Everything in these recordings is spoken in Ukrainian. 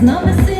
Namaste.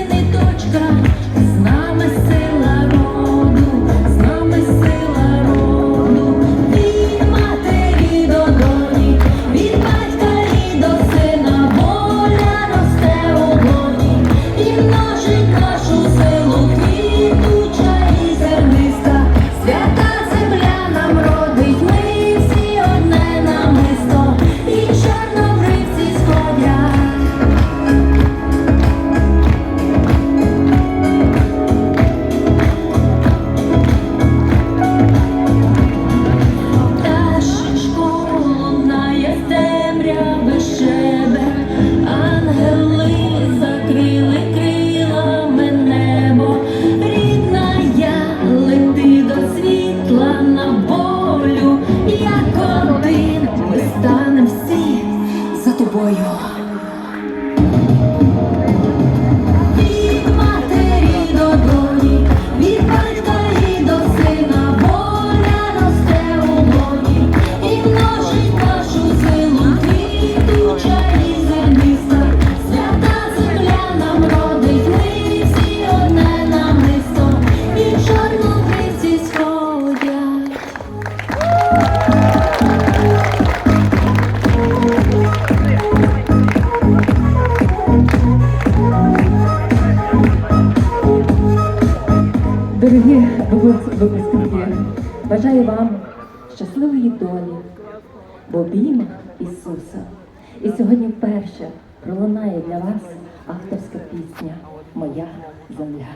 На волю, як один ми станемо всі за тобою. Дорогі випускники, бажаю вам щасливої долі, в обіймах Ісуса. І сьогодні вперше пролунає для вас авторська пісня Моя земля.